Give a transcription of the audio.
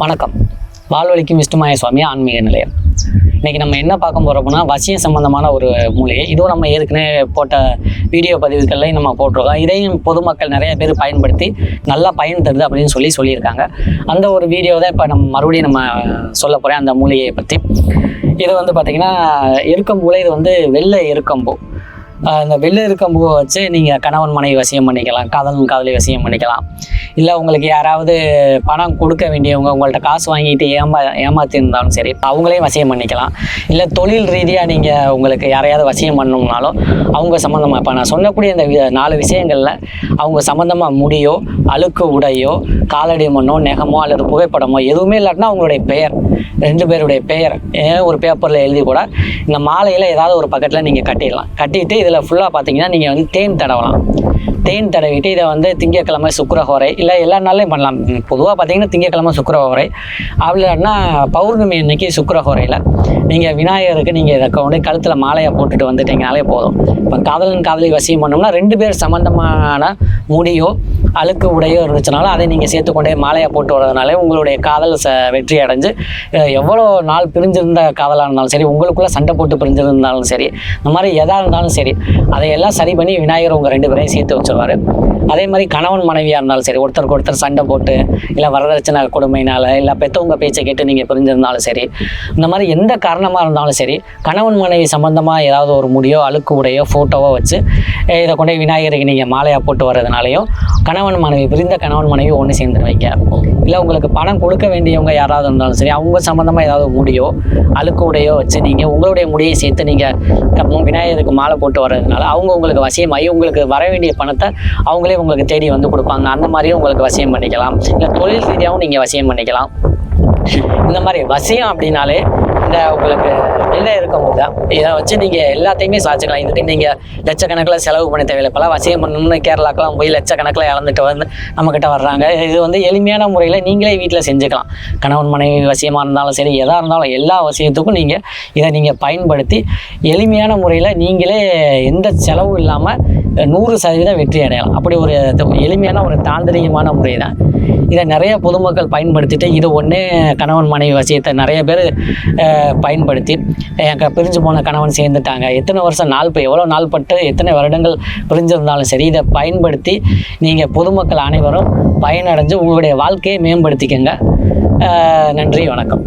வணக்கம். வாழ்வழிக்கும் விஷ்ணுமாய சுவாமி ஆன்மீக நிலையம். இன்னைக்கு நம்ம என்ன பார்க்க போகிறோம்னா வசியம் சம்பந்தமான ஒரு மூலிகை. இதுவும் நம்ம ஏற்கனவே போட்ட வீடியோ பதிவுகள்லையும் நம்ம போட்டிருக்கோம். இதையும் பொதுமக்கள் நிறைய பேர் பயன்படுத்தி நல்லா பயன் தருது அப்படின்னு சொல்லி சொல்லியிருக்காங்க. அந்த ஒரு வீடியோ தான் இப்போ நம்ம மறுபடியும் நம்ம சொல்ல போகிறேன் அந்த மூலிகையை பற்றி இது வந்து பார்த்திங்கன்னா எருக்கம்பூவில் இது வந்து வெள்ளை எருக்கம்பூ. அந்த வெளில வெள்ளை வச்சு நீங்கள் கணவன் மனைவி வசியம் பண்ணிக்கலாம் காதலன் காதலி வசியம் பண்ணிக்கலாம். இல்லை உங்களுக்கு யாராவது பணம் கொடுக்க வேண்டியவங்க உங்கள்ட்ட காசு வாங்கிட்டு ஏமா ஏமாத்திருந்தாலும் சரி அவங்களையும் வசியம் பண்ணிக்கலாம். இல்லை தொழில் ரீதியாக நீங்கள் உங்களுக்கு யாரையாவது வசியம் பண்ணணும்னாலும் அவங்க சம்மந்தமாக இப்போ நான் சொல்லக்கூடிய இந்த வி- நாலு விஷயங்களில் அவங்க சம்மந்தமாக முடியோ அழுக்கு உடையோ காலடி மண்ணோ நெகமோ அல்லது புகைப்படமோ எதுவுமே இல்லாட்டினா அவங்களுடைய பெயர் ரெண்டு பேருடைய பெயர் ஏன் ஒரு பேப்பரில் எழுதி கூட இந்த மாலையில் ஏதாவது ஒரு பக்கத்தில் நீங்கள் கட்டிடலாம். கட்டிட்டு இது இதில் ஃபுல்லாக பார்த்தீங்கன்னா நீங்கள் வந்து தேன் தடவலாம். தேன் தடவிட்டு இதை வந்து திங்கக்கிழமை சுக்கரஹோரை இல்லை எல்லா நாளையும் பண்ணலாம். பொதுவாக பார்த்தீங்கன்னா திங்கக்கிழமை சுக்கரஹோரை. அவ்வளோன்னா பௌர்ணமி அன்னைக்கு சுக்கரஹோரையில் நீங்கள் விநாயகருக்கு நீங்கள் இதை கொண்டு கழுத்தில் மாலையை போட்டுட்டு வந்துட்டீங்கனாலே போதும். இப்போ காதலன் காதலி வசியம் பண்ணோம்னா ரெண்டு பேர் சம்மந்தமான முடியோ அழுக்கு உடையோ இருந்துச்சுனாலும் அதை நீங்கள் சேர்த்துக்கொண்டே மாலையை போட்டு வர்றதுனாலே உங்களுடைய காதல் ச வெற்றி அடைஞ்சு எவ்வளோ நாள் பிரிஞ்சிருந்த காதலாக இருந்தாலும் சரி உங்களுக்குள்ளே சண்டை போட்டு பிரிஞ்சிருந்தாலும் சரி இந்த மாதிரி எதாக இருந்தாலும் சரி அதையெல்லாம் சரி பண்ணி விநாயகர் உங்கள் ரெண்டு பேரையும் சேர்த்து வச்சுருவார். அதே மாதிரி கணவன் மனைவியாக இருந்தாலும் சரி ஒருத்தருக்கு ஒருத்தர் சண்டை போட்டு இல்லை வரதட்சணை கொடுமையினால் இல்லை பெற்றவங்க பேச்சை கேட்டு நீங்கள் பிரிஞ்சிருந்தாலும் சரி இந்த மாதிரி எந்த காரணமாக இருந்தாலும் சரி கணவன் மனைவி சம்மந்தமாக ஏதாவது ஒரு முடியோ அழுக்கு உடையோ ஃபோட்டோவோ வச்சு இதை கொண்டு போய் விநாயகருக்கு நீங்கள் மாலையாக போட்டு வர்றதுனாலையும் கணவன் மனைவி பிரிந்த கணவன் மனைவி ஒன்று சேர்ந்து வைக்க இல்லை உங்களுக்கு பணம் கொடுக்க வேண்டியவங்க யாராவது இருந்தாலும் சரி அவங்க சம்மந்தமாக ஏதாவது முடியோ அழுக்கு உடையோ வச்சு நீங்கள் உங்களுடைய முடியை சேர்த்து நீங்கள் விநாயகருக்கு மாலை போட்டு வர்றதுனால அவங்க உங்களுக்கு வசியமாகி உங்களுக்கு வர வேண்டிய பணத்தை அவங்களே உங்களுக்கு தேடி வந்து கொடுப்பாங்க. அந்த மாதிரியும் உங்களுக்கு வசியம் பண்ணிக்கலாம். இல்லை தொழில் ரீதியாகவும் நீங்கள் வசியம் பண்ணிக்கலாம். இந்த மாதிரி வசியம் அப்படின்னாலே அந்த உங்களுக்கு வெளில இருக்கும்போது தான் இதை வச்சு நீங்கள் எல்லாத்தையுமே சாதிச்சுக்கலாம். இதுக்கு நீங்கள் லட்சக்கணக்கில் செலவு பண்ண தேவையில்லை பல வசியம் பண்ணணும்னு கேரளாக்கெல்லாம் போய் லட்சக்கணக்கில் இழந்துட்டு வந்து நம்மக்கிட்ட வர்றாங்க. இது வந்து எளிமையான முறையில் நீங்களே வீட்டில் செஞ்சுக்கலாம். கணவன் மனைவி வசியமாக இருந்தாலும் சரி எதாக இருந்தாலும் எல்லா வசியத்துக்கும் நீங்கள் இதை நீங்கள் பயன்படுத்தி எளிமையான முறையில் நீங்களே எந்த செலவும் இல்லாமல் நூறு சதவீதம் வெற்றி அடையலாம். அப்படி ஒரு எளிமையான ஒரு தாந்திரிகமான முறை தான் இதை நிறைய பொதுமக்கள் பயன்படுத்திட்டு இது ஒன்று கணவன் மனைவி வசியத்தை நிறைய பேர் பயன்படுத்தி என் பிரிஞ்சு போன கணவன் சேர்ந்துட்டாங்க. எத்தனை வருஷம் நாள் இப்போ எவ்வளோ நாள் பட்டு எத்தனை வருடங்கள் பிரிஞ்சிருந்தாலும் சரி இதை பயன்படுத்தி நீங்கள் பொதுமக்கள் அனைவரும் பயனடைஞ்சு உங்களுடைய வாழ்க்கையை மேம்படுத்திக்கங்க. நன்றி வணக்கம்.